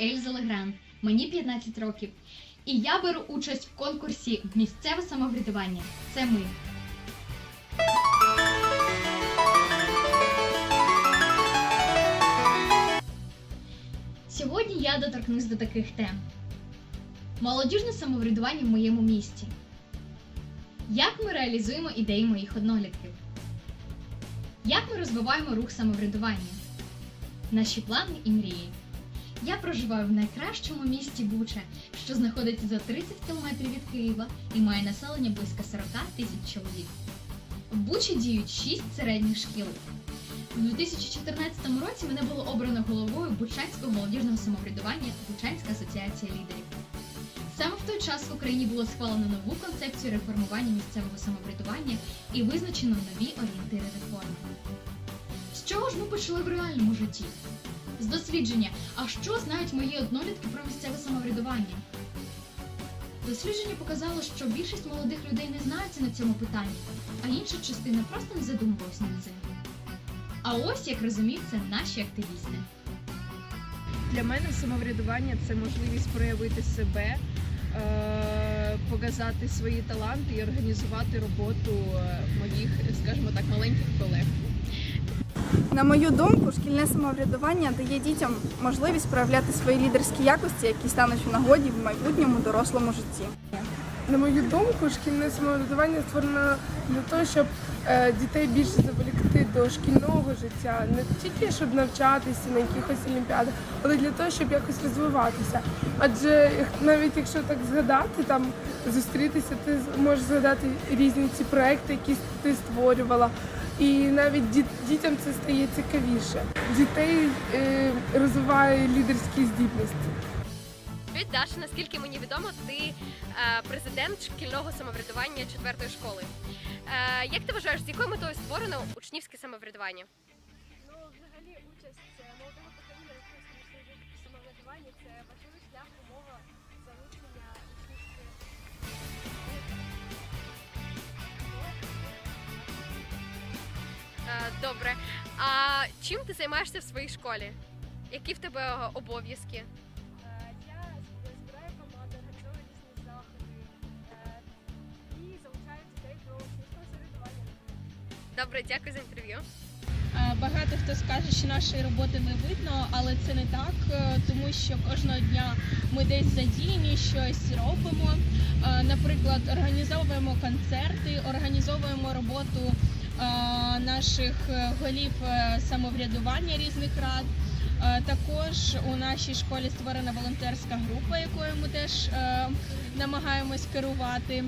Ельза Легран, мені 15 років. І я беру участь в конкурсі Місцеве самоврядування. Це ми. Сьогодні я доторкнусь до таких тем: молодіжне самоврядування в моєму місті. Як ми реалізуємо ідеї моїх однолітків? Як ми розвиваємо рух самоврядування? Наші плани і мрії. Я проживаю в найкращому місті Буча, що знаходиться за 30 кілометрів від Києва і має населення близько 40 тисяч чоловік. В Бучі діють 6 середніх шкіл. У 2014 році мене було обрано головою Бучанського молодіжного самоврядування Бучанська асоціація лідерів. Саме в той час в Україні було схвалено нову концепцію реформування місцевого самоврядування і визначено нові орієнтири реформи. З чого ж ми почали в реальному житті? З дослідження, а що знають мої однолітки про місцеве самоврядування? Дослідження показало, що більшість молодих людей не знаються на цьому питанні, а інша частина просто не задумувалась над цим. А ось як розуміють це наші активісти. Для мене самоврядування це можливість проявити себе, е, показати свої таланти і організувати роботу е, моїх, скажімо так, маленьких колег. На мою думку, шкільне самоврядування дає дітям можливість проявляти свої лідерські якості, які стануть в нагоді в майбутньому дорослому житті. На мою думку, шкільне самоврядування створено для того, щоб е, дітей більше заволікти до шкільного життя, не тільки щоб навчатися на якихось олімпіадах, але для того, щоб якось розвиватися. Адже навіть якщо так згадати, там зустрітися, ти можеш згадати різні ці проекти, які ти створювала. І навіть діт- дітям це стає цікавіше. Дітей е, розвиває лідерські здібності. Привіт, Даша. Наскільки мені відомо, ти е, президент шкільного самоврядування четвертої школи. Е, як ти вважаєш, з якою метою створено учнівське самоврядування? Ну, взагалі, участь е, молодого покоління в самоврядуванні це важливий добре. А чим ти займаєшся в своїй школі? Які в тебе е, обов'язки? Е, Я збираю команду, організовую різні заходи е, і залучаю дітей до. Добре, дякую за інтерв'ю. Багато хто скаже, що нашої роботи не видно, але це не так, тому що кожного дня ми десь задіяні, щось робимо. Наприклад, організовуємо концерти, організовуємо роботу наших е, голів е, самоврядування різних рад. Е, Також у нашій школі створена волонтерська група, якою ми теж е, намагаємось керувати.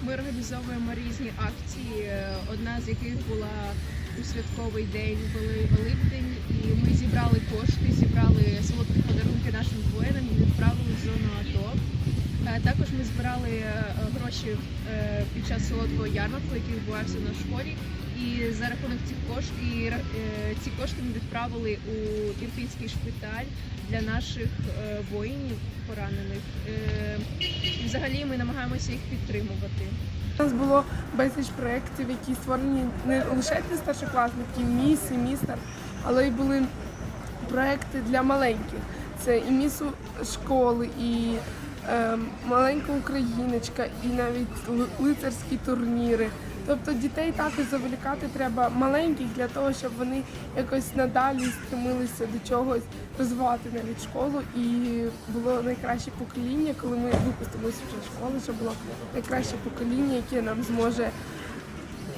Ми організовуємо різні акції, е, одна з яких була у святковий день, Вели- Великдень, і ми зібрали кошти, зібрали солодкі подарунки нашим воїнам і відправили в зону АТО. Також ми збирали е, гроші е, під час солодкого ярмарку, який відбувався на школі. І за рахунок цих коштів е, ці кошти ми відправили у Ірпінський шпиталь для наших воїнів поранених. Взагалі ми намагаємося їх підтримувати. У нас було безліч проєктів, які створені не лише для старшокласників, міс і містер, але й були проєкти для маленьких. Це і місу школи, і маленька україночка, і навіть лицарські турніри. Тобто дітей також заволікати треба маленьких для того, щоб вони якось надалі стремилися до чогось розвивати навіть школу. І було найкраще покоління, коли ми випустилися вже школи, щоб було найкраще покоління, яке нам зможе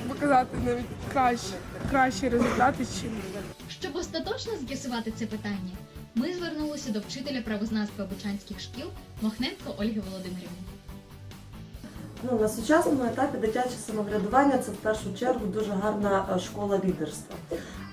показати навіть кращі, кращі результати, чим Щоб остаточно з'ясувати це питання, ми звернулися до вчителя правознавства бучанських шкіл Мохненко Ольги Володимирівни. Ну, на сучасному етапі дитяче самоврядування це в першу чергу дуже гарна е, школа лідерства.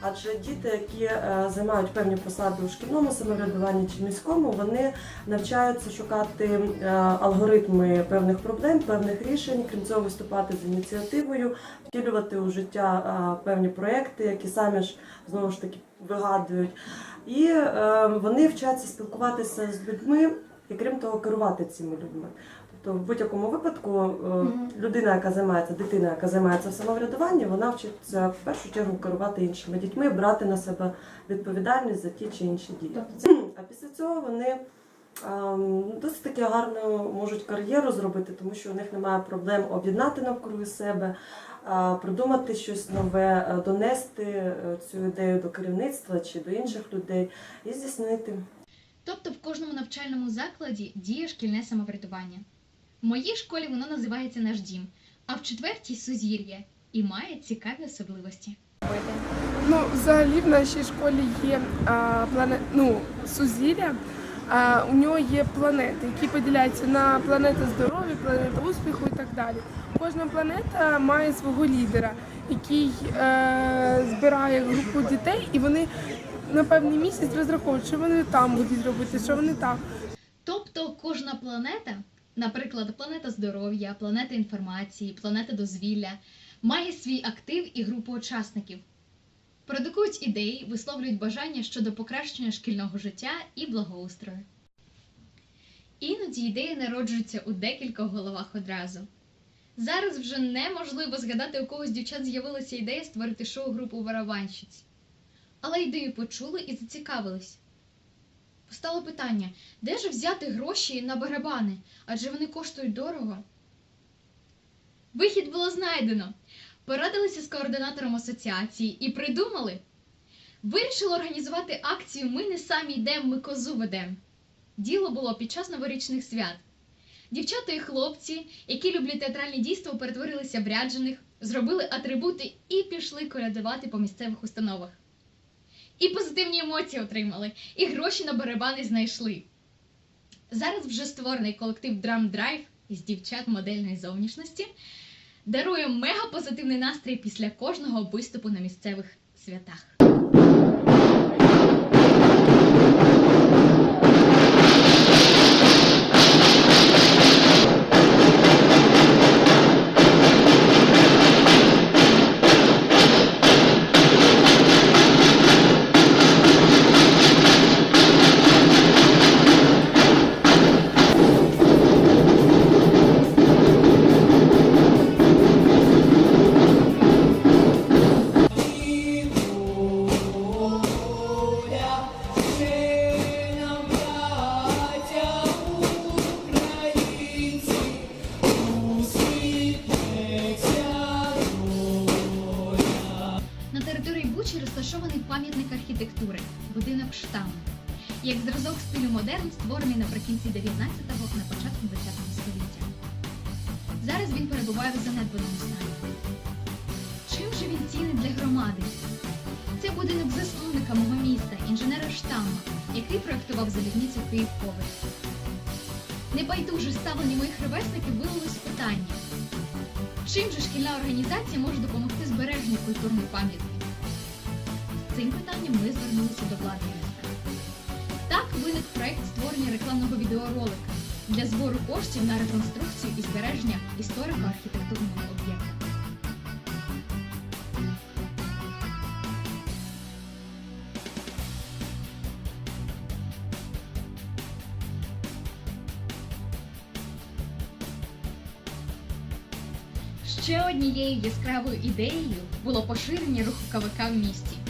Адже діти, які е, займають певні посади у шкільному самоврядуванні чи міському, вони навчаються шукати е, алгоритми певних проблем, певних рішень, крім цього, виступати з ініціативою, втілювати у життя певні проекти, які самі ж знову ж таки вигадують. І е, вони вчаться спілкуватися з людьми і крім того, керувати цими людьми. Тобто, в будь-якому випадку е, людина, яка займається, дитина, яка займається в самоврядуванні, вона вчиться в першу чергу керувати іншими дітьми, брати на себе відповідальність за ті чи інші дії. А після цього вони ем, досить таки гарно можуть кар'єру зробити, тому що у них немає проблем об'єднати навкруги себе, придумати щось нове, е, донести е, цю ідею до керівництва чи до інших людей і здійснити. Тобто в кожному навчальному закладі діє шкільне самоврядування. В моїй школі воно називається наш дім, а в четвертій сузір'я і має цікаві особливості. Ну, взагалі в нашій школі є а, плане... ну, сузір'я. А, у нього є планети, які поділяються на планети здоров'я, планета успіху і так далі. Кожна планета має свого лідера, який е, збирає групу дітей, і вони на певний місяць розраховують, що вони там будуть робити, що вони там. Тобто кожна планета, наприклад, планета здоров'я, планета інформації, планета дозвілля, має свій актив і групу учасників. Продукують ідеї, висловлюють бажання щодо покращення шкільного життя і благоустрою. Іноді ідеї народжуються у декількох головах одразу. Зараз вже неможливо згадати, у когось дівчат з'явилася ідея створити шоу-групу барабанщиць. Але ідею почули і зацікавились. Постало питання, де ж взяти гроші на барабани? Адже вони коштують дорого. Вихід було знайдено. Порадилися з координатором асоціації і придумали. Вирішили організувати акцію Ми не самі йдемо, ми козу ведемо. Діло було під час новорічних свят. Дівчата і хлопці, які люблять театральні дійства, перетворилися в ряджених, зробили атрибути і пішли колядувати по місцевих установах. І позитивні емоції отримали, і гроші на барабани знайшли. Зараз вже створений колектив Drum Drive із дівчат модельної зовнішності дарує мега позитивний настрій після кожного виступу на місцевих святах. Будинок. Як зразок стилю модерн, створений наприкінці 19-го, на початку 20-го століття. Зараз він перебуває в занедбаному стані. Чим же він цінний для громади? Це будинок засновника мого міста, інженера Штамма, який проєктував залізницю київ поверх Небайдуже ставлення моїх ровесників виявилось питання. Чим же шкільна організація може допомогти збереженню культурної пам'ятки? З цим питанням ми звернулися до влади виник проект створення рекламного відеоролика для збору коштів на реконструкцію і збереження історико-архітектурного об'єкта. Ще однією яскравою ідеєю було поширення руху КВК в місті.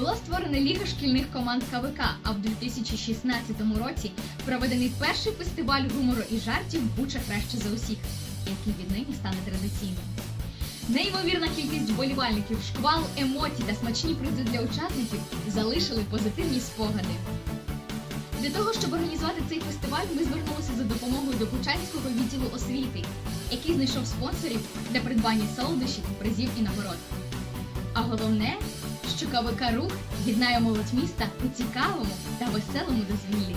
Була створена Ліга шкільних команд КВК, а в 2016 році проведений перший фестиваль гумору і жартів Буча краще за усіх, який віднині стане традиційним. Неймовірна кількість вболівальників, шквал емоцій та смачні призи для учасників залишили позитивні спогади. Для того, щоб організувати цей фестиваль, ми звернулися за допомогою до Бучанського відділу освіти, який знайшов спонсорів для придбання солодощів, призів і нагород. А головне, що КВК Рух єднає молодь міста у цікавому та веселому дозвіллі.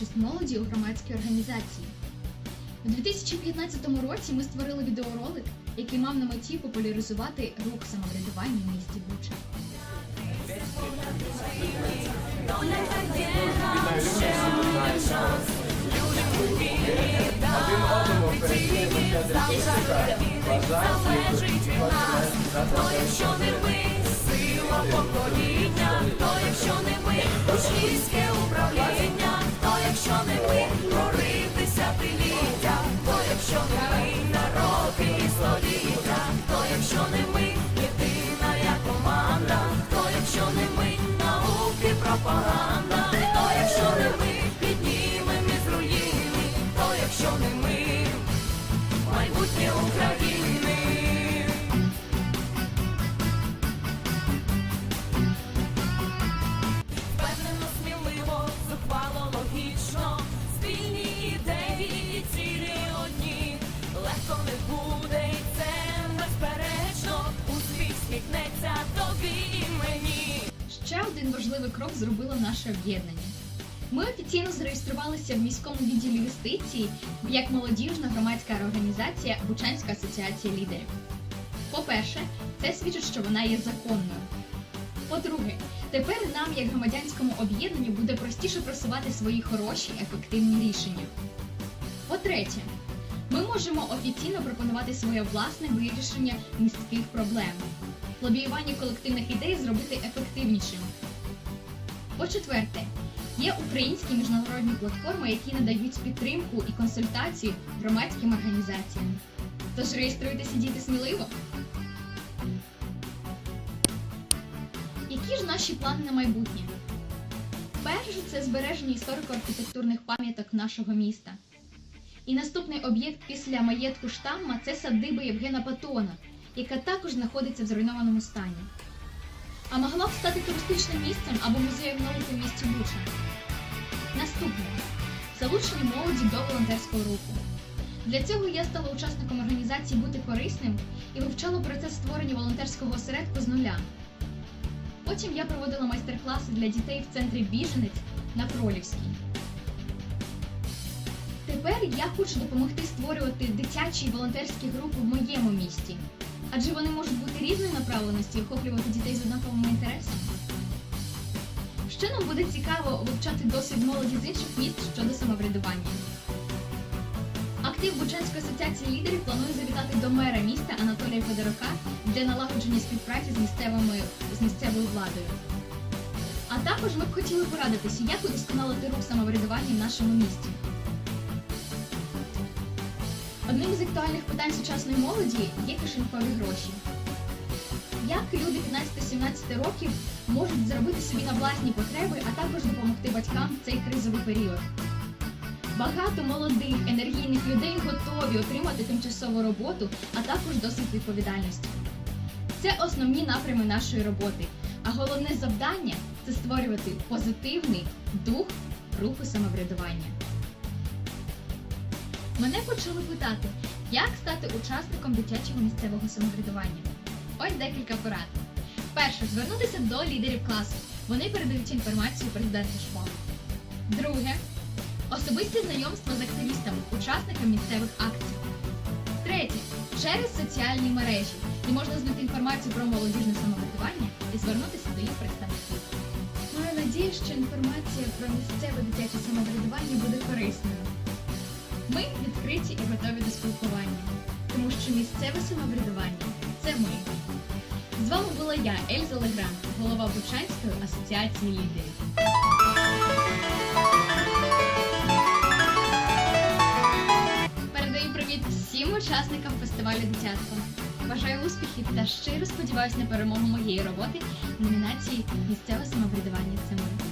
Участь молоді у громадській організації. У 2015 році ми створили відеоролик, який мав на меті популяризувати рух самоврядування в місті Буча. Впевнено, зробило наше об'єднання. Ми офіційно зареєструвалися в міському відділі юстиції як молодіжна громадська організація Бучанська асоціація лідерів. По-перше, це свідчить, що вона є законною. По-друге, тепер нам, як громадянському об'єднанню, буде простіше просувати свої хороші, ефективні рішення. По-третє, ми можемо офіційно пропонувати своє власне вирішення міських проблем лобіювання колективних ідей зробити ефективнішим. По-четверте, є українські міжнародні платформи, які надають підтримку і консультації громадським організаціям. Тож реєструйтеся діти сміливо. Які ж наші плани на майбутнє? Перше це збереження історико-архітектурних пам'яток нашого міста. І наступний об'єкт після маєтку штамма це садиба Євгена Патона, яка також знаходиться в зруйнованому стані. А могла б стати туристичним місцем або музеєм науки в місті Буча. Наступне залучення молоді до волонтерського руху. Для цього я стала учасником організації Бути корисним і вивчала процес створення волонтерського осередку з нуля. Потім я проводила майстер-класи для дітей в центрі Біженець на Пролівській. Тепер я хочу допомогти створювати дитячі волонтерські групи в моєму місті, адже вони можуть бути різної направленості і охоплювати дітей з однаковими інтересами. Ще нам буде цікаво вивчати досвід молоді з інших міст щодо самоврядування. Актив Бучанської асоціації лідерів планує завітати до мера міста Анатолія Федорука для налагодження співпраці з місцевими з місцевою владою. А також ми б хотіли порадитися, як удосконалити рух самоврядування в нашому місті. Одним з актуальних питань сучасної молоді є кишенькові гроші. Як люди 15-17 років можуть заробити собі на власні потреби, а також допомогти батькам в цей кризовий період? Багато молодих, енергійних людей готові отримати тимчасову роботу, а також досвід відповідальності. Це основні напрями нашої роботи. А головне завдання це створювати позитивний дух руху самоврядування. Мене почали питати, як стати учасником дитячого місцевого самоврядування. Ось декілька порад. Перше, звернутися до лідерів класу. Вони передають інформацію президенту школи. Друге, особисті знайомства з активістами, учасниками місцевих акцій. Третє, через соціальні мережі, де можна знайти інформацію про молодіжне самоврядування і звернутися до їх представників. Маю надію, що інформація про місцеве дитяче самоврядування буде корисною. Ми відкриті і готові до спілкування, тому що місцеве самоврядування це ми. З вами була я, Ельза Легран, голова Бучанської асоціації лідерів. Передаю привіт всім учасникам фестивалю дитятства. Бажаю успіхів та щиро сподіваюся на перемогу моєї роботи в номінації Місцеве самоврядування це ми.